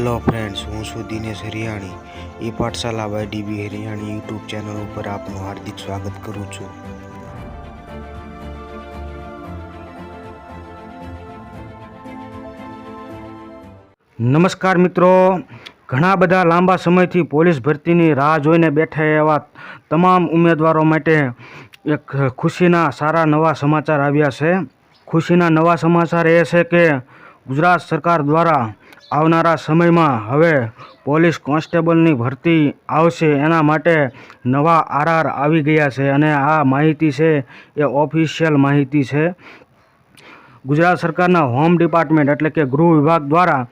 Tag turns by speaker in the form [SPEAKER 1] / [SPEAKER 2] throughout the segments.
[SPEAKER 1] Hello friends, હું છું દિનેશ હરિયાણી. એ Pathshala by DB Hariyani YouTube channel ઉપર આપનું હાર્દિક સ્વાગત કરું છું.
[SPEAKER 2] નમસ્કાર મિત્રો. ઘણા બધા લાંબા સમયથી પોલીસ ભરતીની રાહ જોઈને બેઠા એવા તમામ ઉમેદવારો માટે એક ખુશીના સારા નવા સમાચાર આવ્યા છે. ખુશીના નવા સમાચાર એ છે કે ગુજરાત સરકાર દ્વારા આવનારા સમયમાં હવે પોલીસ કોન્સ્ટેબલની ભરતી આવશે એના માટે નવા આરઆર આવી ગયા છે અને આ માહિતી છે એ ઓફિશિયલ માહિતી છે. ગુજરાત સરકારના હોમ ડિપાર્ટમેન્ટ એટલે કે ગૃહ વિભાગ દ્વારા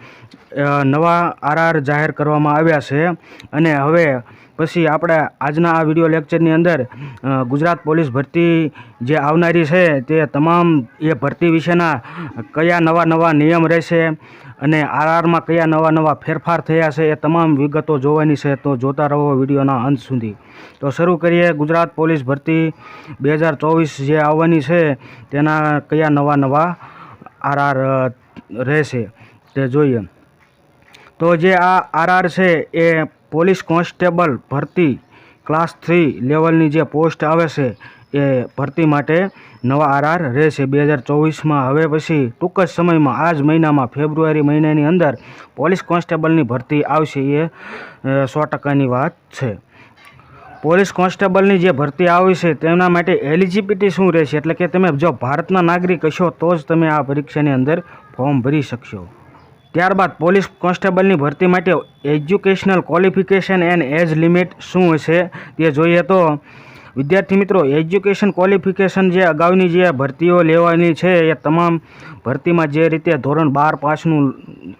[SPEAKER 2] નવા આરઆર જાહેર કરવામાં આવ્યા છે અને હવે પછી આપણે આજના આ વીડિયો લેક્ચરની અંદર ગુજરાત પોલીસ ભરતી જે આવનારી છે તે તમામ એ ભરતી વિશેના કયા નવા નવા નિયમ રહેશે અને આરઆરમાં કયા નવા નવા ફેરફાર થયા છે એ તમામ વિગતો જોવાની છે તો જોતા રહો વિડીયોના અંત સુધી. તો શરૂ કરીએ ગુજરાત પોલીસ ભરતી બે હજાર ચોવીસ જે આવવાની છે તેના કયા નવા નવા આરઆર રહેશે તે જોઈએ. તો જે આ આરઆર છે એ પોલીસ કોન્સ્ટેબલ ભરતી ક્લાસ થ્રી લેવલની જે પોસ્ટ આવે છે એ ભરતી માટે નવા આરઆર રહેશે. બે હજાર ચોવીસમાં હવે પછી ટૂંક જ સમયમાં આ જ મહિનામાં ફેબ્રુઆરી મહિનાની અંદર પોલીસ કોન્સ્ટેબલની ભરતી આવશે. એ સો ટકાની વાત છે. પોલીસ કોન્સ્ટેબલની જે ભરતી આવી છે તેના માટે એલિજિબિલિટી શું રહેશે? એટલે કે તમે જો ભારતના નાગરિક હશો તો જ તમે આ પરીક્ષાની અંદર ફોર્મ ભરી શકશો. ત્યારબાદ પોલીસ કોન્સ્ટેબલની ભરતી માટે educational qualification and age limit શું હશે તે જોઈએ તો વિદ્યાર્થી મિત્રો, એજ્યુકેશન ક્વોલિફિકેશન જે અગાઉની જે ભરતીઓ લેવાની છે, એ તમામ ભરતીમાં જે રીતે ધોરણ બાર પાસનું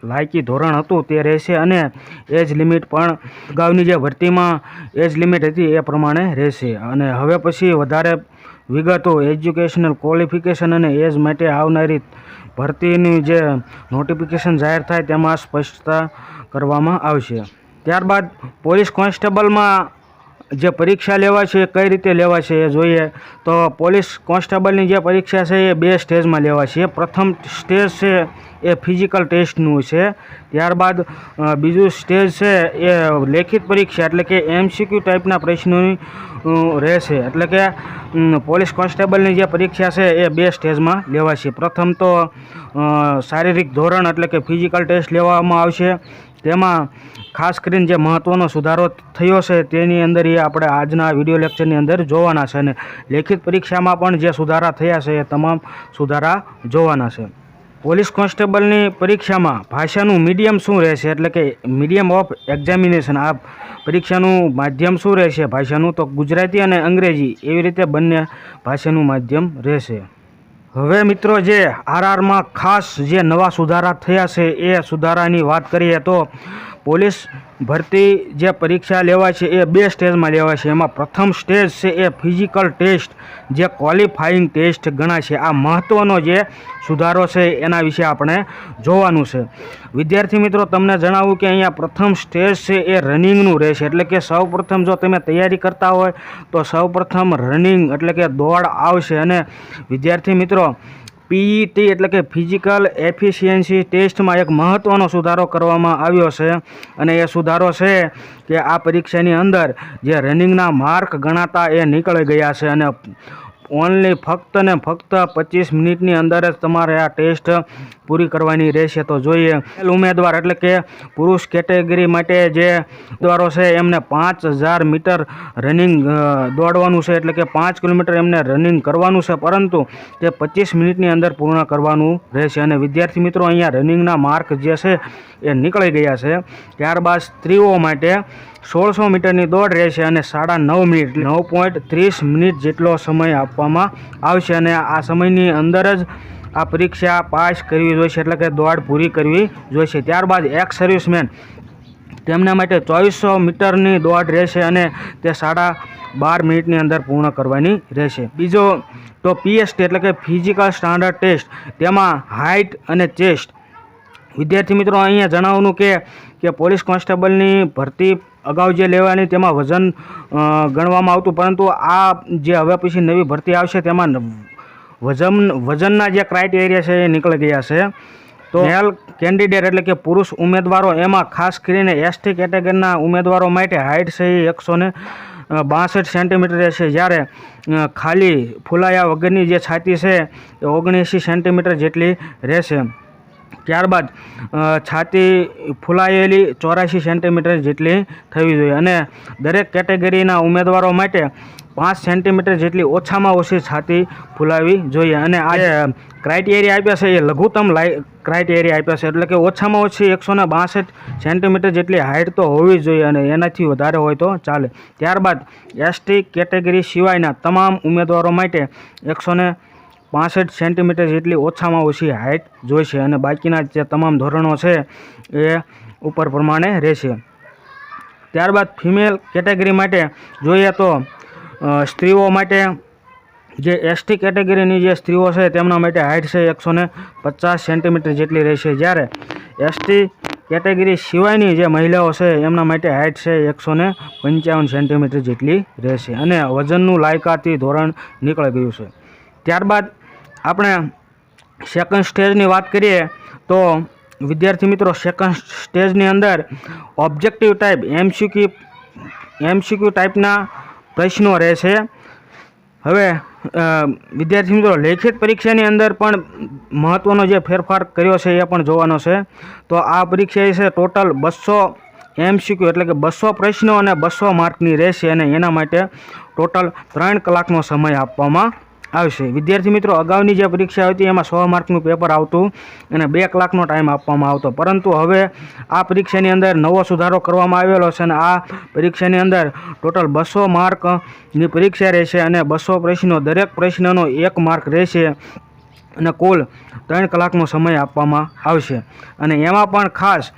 [SPEAKER 2] લાયકી ધોરણ હતું તે રહેશે અને એજ લિમિટ પણ અગાઉની જે ભરતીમાં એજ લિમિટ હતી એ પ્રમાણે રહેશે. અને હવે પછી વધારે વિગતો, એજ્યુકેશનલ ક્વોલિફિકેશન અને એજ માટે આવનારી ભરતીની જે નોટિફિકેશન જાહેર થાય તેમાં સ્પષ્ટતા કરવામાં આવશે. ત્યારબાદ પોલીસ કોન્સ્ટેબલમાં જે પરીક્ષા લેવાશે એ કઈ રીતે લેવાશે એ જોઈએ. તો પોલીસ કોન્સ્ટેબલની જે પરીક્ષા છે એ બે સ્ટેજમાં લેવાશે. પ્રથમ સ્ટેજ છે એ ફિઝિકલ ટેસ્ટનું છે. ત્યારબાદ બીજું સ્ટેજ છે એ લેખિત પરીક્ષા, એટલે કે એમસીક્યુ ટાઈપના પ્રશ્નોની રહેશે. એટલે કે પોલીસ કોન્સ્ટેબલની જે પરીક્ષા છે એ બે સ્ટેજમાં લેવાશે. પ્રથમ તો શારીરિક ધોરણ, એટલે કે ફિઝિકલ ટેસ્ટ લેવામાં આવશે. તેમાં ખાસ કરીને જે મહત્ત્વનો સુધારો થયો છે તેની અંદર એ આપણે આજના વીડિયો લેક્ચરની અંદર જોવાના છે અને લેખિત પરીક્ષામાં પણ જે સુધારા થયા છે એ તમામ સુધારા જોવાના છે. પોલીસ કોન્સ્ટેબલની પરીક્ષામાં ભાષાનું મીડિયમ શું રહેશે? એટલે કે મીડિયમ ઓફ એક્ઝામિનેશન આ પરીક્ષાનું માધ્યમ શું રહેશે? ભાષાનું તો ગુજરાતી અને અંગ્રેજી એવી રીતે બંને ભાષાનું માધ્યમ રહેશે. હવે મિત્રો જે આરઆરમાં ખાસ જે નવા સુધારા થયા છે, એ સુધારાની વાત કરીએ તો પોલીસ ભરતી જે પરીક્ષા લેવાય છે એ બે સ્ટેજમાં લેવાય છે. એમાં પ્રથમ સ્ટેજ છે એ ફિઝિકલ ટેસ્ટ, જે ક્વોલિફાઈંગ ટેસ્ટ ગણાય છે. આ મહત્ત્વનો જે સુધારો છે એના વિશે આપણે જોવાનું છે. વિદ્યાર્થી મિત્રો, તમને જણાવું કે અહીંયા પ્રથમ સ્ટેજ છે એ રનિંગનું રહેશે. એટલે કે સૌપ્રથમ જો તમે તૈયારી કરતા હોય, તો સૌપ્રથમ રનિંગ એટલે કે દોડ આવશે અને વિદ્યાર્થી મિત્રો પીઈટી એટલે કે ફિઝિકલ એફિશિયન્સી ટેસ્ટમાં એક મહત્ત્વનો સુધારો કરવામાં આવ્યો છે. અને એ સુધારો છે કે આ પરીક્ષાની અંદર જે રનિંગના માર્ક ગણાતા એ નીકળી ગયા છે અને ઓનલી ફક્ત ને ફક્ત પચીસ મિનિટની અંદર જ તમારે આ ટેસ્ટ પૂરી કરવાની રહેશે. તો જોઈએ ઉમેદવાર એટલે કે પુરુષ કેટેગરી માટે જે ઉમેદવારો છે, એમને પાંચ હજાર મીટર રનિંગ દોડવાનું છે, એટલે કે પાંચ કિલોમીટર એમને રનિંગ કરવાનું છે, પરંતુ તે પચીસ મિનિટની અંદર પૂર્ણ કરવાનું રહેશે. અને વિદ્યાર્થી મિત્રો, અહીંયા રનિંગના માર્ક જે છે, એ નીકળી ગયા છે. ત્યારબાદ સ્ત્રીઓ માટે સોળસો મીટરની દોડ રહેશે અને સાડા નવ મિનિટ, નવ પોઈન્ટ ત્રીસ મિનિટ જેટલો સમય આપવામાં આવશે અને આ સમયની અંદર જ આ પરીક્ષા પાસ કરવી જોઈશે, એટલે કે દોડ પૂરી કરવી જોઈશે. ત્યારબાદ એક્સ સર્વિસમેન તેમના માટે ચોવીસો મીટરની દોડ રહેશે અને તે સાડા બાર મિનિટની અંદર પૂર્ણ કરવાની રહેશે. બીજો તો પીએસટી એટલે કે ફિઝિકલ સ્ટાન્ડર્ડ ટેસ્ટ તેમાં હાઇટ અને ચેસ્ટ વિદ્યાર્થી મિત્રો અહીંયા જણાવવાનું કે કે પોલીસ કોન્સ્ટેબલની ભરતી અગાઉ જે લેવાની તેમાં વજન ગણવામાં આવતું. પરંતુ આ જે હવે પછી નવી ભરતી આવશે તેમાં વજન વજનના જે ક્રાઇટેરિયા છે એ નીકળી ગયા છે. તો મેલ કેન્ડિડેટ એટલે કે પુરુષ ઉમેદવારો એમાં ખાસ કરીને એસટી કેટેગરીના ઉમેદવારો માટે હાઇટ છે એ એકસો ને બાસઠ સેન્ટીમીટર રહેશે જ્યારે ખાલી ફૂલાયા વગરની જે છાતી છે એ ઓગણએંસી સેન્ટીમીટર જેટલી રહેશે. ત્યારબાદ છાતી ફૂલાયેલી ચોરાશી સેન્ટીમીટર જેટલી થવી જોઈએ અને દરેક કેટેગરીના ઉમેદવારો માટે પાંચ સેન્ટીમીટર જેટલી ઓછામાં ઓછી છાતી ફૂલાવી જોઈએ. અને આ ક્રાઇટેરિયા આપ્યા છે, એ લઘુત્તમ લાઈ ક્રાઇટેરિયા આપ્યા છે, એટલે કે ઓછામાં ઓછી એકસો ને સેન્ટીમીટર જેટલી હાઇટ તો હોવી જોઈએ અને એનાથી વધારે હોય તો ચાલે. ત્યારબાદ, એસટી કેટેગરી સિવાયના તમામ ઉમેદવારો માટે એકસો પાસઠ સેન્ટીમીટર જેટલી ઓછામાં ઓછી હાઇટ જોઈશે અને બાકીના જે તમામ ધોરણો છે એ ઉપર પ્રમાણે રહેશે. ત્યારબાદ ફિમેલ કેટેગરી માટે જોઈએ તો સ્ત્રીઓ માટે જે એસટી કેટેગરીની જે સ્ત્રીઓ છે તેમના માટે હાઇટ છે એકસો પચાસ સેન્ટીમીટર જેટલી રહેશે. જ્યારે એસટી કેટેગરી સિવાયની જે મહિલાઓ છે એમના માટે હાઇટ છે એકસો પંચાવન સેન્ટીમીટર જેટલી રહેશે અને વજનનું લાયકાતી ધોરણ નીકળી ગયું છે. ત્યારબાદ આપણે સેકન્ડ સ્ટેજની વાત કરીએ, તો વિદ્યાર્થી મિત્રો સેકન્ડ સ્ટેજની અંદર ઓબ્જેક્ટિવ ટાઈપ એમસીક્યુ એમસીક્યુ ટાઈપના પ્રશ્નો રહેશે હવે વિદ્યાર્થી મિત્રો, લેખિત પરીક્ષાની અંદર પણ મહત્ત્વનો જે ફેરફાર કર્યો છે એ પણ જોવાનો છે. તો આ પરીક્ષા છે ટોટલ બસો એમસીક્યુ એટલે કે બસો પ્રશ્નો અને બસો માર્કની રહેશે અને એના માટે ટોટલ ત્રણ કલાકનો સમય આપવામાં આવશે. વિદ્યાર્થી મિત્રો, અગાઉની જે પરીક્ષા હતી, એમાં સો માર્કનું પેપર આવતું અને બે કલાકનો ટાઈમ આપવામાં આવતો. પરંતુ હવે આ પરીક્ષાની અંદર નવો સુધારો કરવામાં આવેલો છે અને આ પરીક્ષાની અંદર ટોટલ બસો માર્કની પરીક્ષા રહેશે અને બસો પ્રશ્નો, દરેક પ્રશ્નનો એક માર્ક રહેશે. અને કુલ ત્રણ કલાકનો સમય આપવામાં આવશે. અને એમાં પણ ખાસ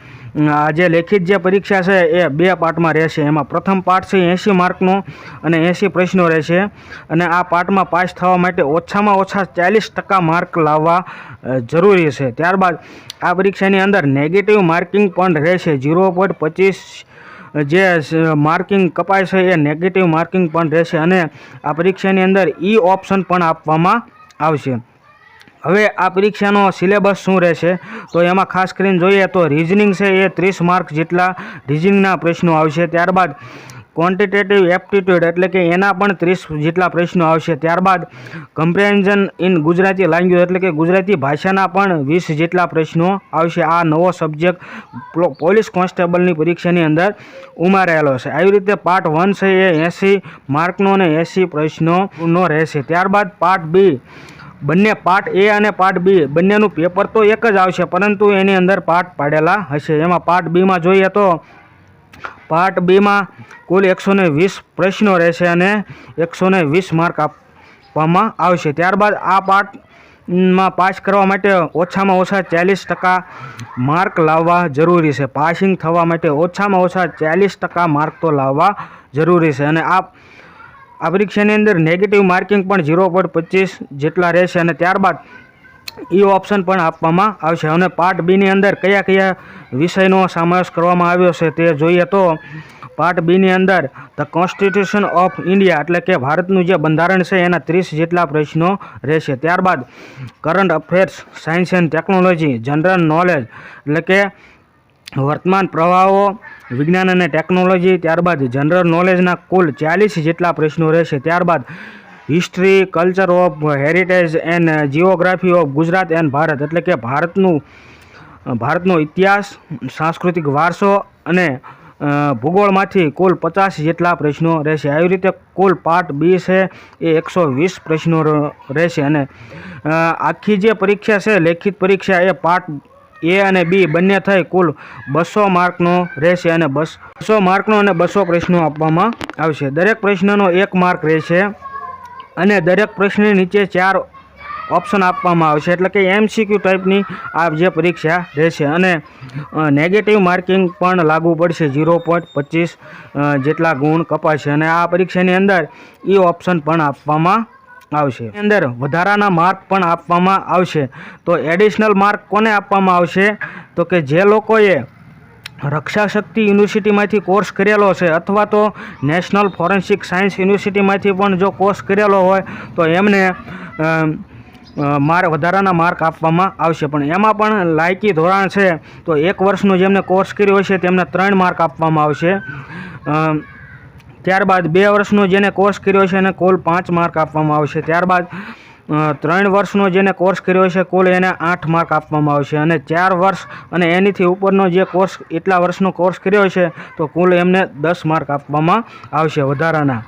[SPEAKER 2] જે લેખિત જે પરીક્ષા છે એ બે પાર્ટમાં રહેશે. એમાં પ્રથમ પાર્ટ છે એંસી માર્કનો અને એંસી પ્રશ્નો રહેશે. અને આ પાર્ટમાં પાસ થવા માટે ઓછામાં ઓછા ચાલીસ ટકા માર્ક લાવવા જરૂરી છે. ત્યારબાદ આ પરીક્ષાની અંદર નેગેટિવ માર્કિંગ પણ રહેશે. ઝીરો પોઈન્ટ પચીસ જે માર્કિંગ કપાય છે એ નેગેટિવ માર્કિંગ પણ રહેશે. અને આ પરીક્ષાની અંદર ઈ ઓપ્શન પણ આપવામાં આવશે. હવે આ પરીક્ષાનો સિલેબસ શું રહેશે? તો એમાં ખાસ કરીને જોઈએ તો રિઝનિંગ છે એ ત્રીસ માર્ક જેટલા રિઝનિંગના પ્રશ્નો આવશે. ત્યારબાદ ક્વોન્ટિટેટિવ એપ્ટિટ્યૂડ એટલે કે એના પણ ત્રીસ જેટલા પ્રશ્નો આવશે. ત્યારબાદ કમ્પ્રેન્ઝન ઇન ગુજરાતી લેંગ્વેજ એટલે કે ગુજરાતી ભાષાના પણ વીસ જેટલા પ્રશ્નો આવશે. આ નવો સબ્જેક્ટ પોલીસ કોન્સ્ટેબલની પરીક્ષાની અંદર ઉમારેલો છે. આવી રીતે પાર્ટ વન છે એ એંસી માર્કનો અને એંસી પ્રશ્નોનો રહેશે. ત્યારબાદ પાર્ટ બી બંને પાર્ટ એ અને પાર્ટ બી બંનેનું પેપર તો એક જ આવશે, પરંતુ એની અંદર પાર્ટ પાડેલા હશે. એમાં પાર્ટ બીમાં જોઈએ તો પાર્ટ બીમાં કુલ એકસો વીસ પ્રશ્નો રહેશે અને એકસો વીસ માર્ક આપવામાં આવશે. ત્યારબાદ આ પાર્ટમાં પાસ કરવા માટે ઓછામાં ઓછા ચાલીસ ટકા માર્ક લાવવા જરૂરી છે. પાસિંગ થવા માટે ઓછામાં ઓછા ચાલીસ ટકા માર્ક તો લાવવા જરૂરી છે. અને આ આ પરીક્ષાની અંદર નેગેટિવ માર્કિંગ પણ ઝીરો પોઈન્ટ પચીસ જેટલા રહેશે અને ત્યારબાદ ઈ ઓપ્શન પણ આપવામાં આવશે. અને પાર્ટ બીની અંદર કયા કયા વિષયનો સમાવેશ કરવામાં આવ્યો છે તે જોઈએ તો પાર્ટ બીની અંદર ધ કોન્સ્ટિટ્યુશન ઓફ ઇન્ડિયા એટલે કે ભારતનું જે બંધારણ છે એના ત્રીસ જેટલા પ્રશ્નો રહેશે. ત્યારબાદ current affairs science and technology general knowledge એટલે કે વર્તમાન પ્રવાહો વિજ્ઞાન અને ટેકનોલોજી ત્યારબાદ જનરલ નોલેજના કુલ ચાલીસ જેટલા પ્રશ્નો રહેશે. ત્યારબાદ history culture of heritage and geography of Gujarat and Bharat. એટલે કે ભારતનું, ભારતનો ઇતિહાસ, સાંસ્કૃતિક વારસો અને ભૂગોળમાંથી કુલ પચાસ જેટલા પ્રશ્નો રહેશે. આવી રીતે કુલ પાર્ટ બી છે એ એકસો વીસ પ્રશ્નો રહેશે. અને આખી જે પરીક્ષા છે, લેખિત પરીક્ષા, એ પાર્ટ એ અને બી બંને થઈ કુલ બસો માર્કનો રહેશે અને બસ બસો માર્કનો અને બસો પ્રશ્નો આપવામાં આવશે. દરેક પ્રશ્નનો એક માર્ક રહેશે અને દરેક પ્રશ્નની નીચે ચાર ઓપ્શન આપવામાં આવશે. એટલે કે એમસીક્યુ ટાઈપની આ જે પરીક્ષા રહેશે અને નેગેટિવ માર્કિંગ પણ લાગુ પડશે. ઝીરો પોઈન્ટ પચીસ જેટલા ગુણ કપાશે. અને આ પરીક્ષાની અંદર એ ઓપ્શન પણ આપવામાં આવશે. અંદર વધારાના માર્ક પણ આપવામાં આવશે. તો એડિશનલ માર્ક કોને આપવામાં આવશે? તો કે જે લોકોએ રક્ષા શક્તિ યુનિવર્સિટીમાંથી કોર્સ કરેલો છે અથવા તો નેશનલ ફોરેન્સિક સાયન્સ યુનિવર્સિટીમાંથી પણ જો કોર્સ કરેલો હોય, તો એમને માર્ક વધારાના માર્ક આપવામાં આવશે. પણ એમાં પણ લાયકી ધોરણ છે. તો એક વર્ષનો જેમને કોર્સ કર્યો હશે, તેમને ત્રણ માર્ક આપવામાં આવશે. ત્યારબાદ બે વર્ષનો જેને કોર્સ કર્યો છે એને કુલ પાંચ માર્ક આપવામાં આવશે. ત્યારબાદ ત્રણ વર્ષનો જેને કોર્સ કર્યો છે કુલ એને આઠ માર્ક આપવામાં આવશે. અને ચાર વર્ષ અને એનીથી ઉપરનો જે કોર્સ એટલા વર્ષનો કોર્સ કર્યો છે, તો કુલ એમને દસ માર્ક આપવામાં આવશે વધારાના.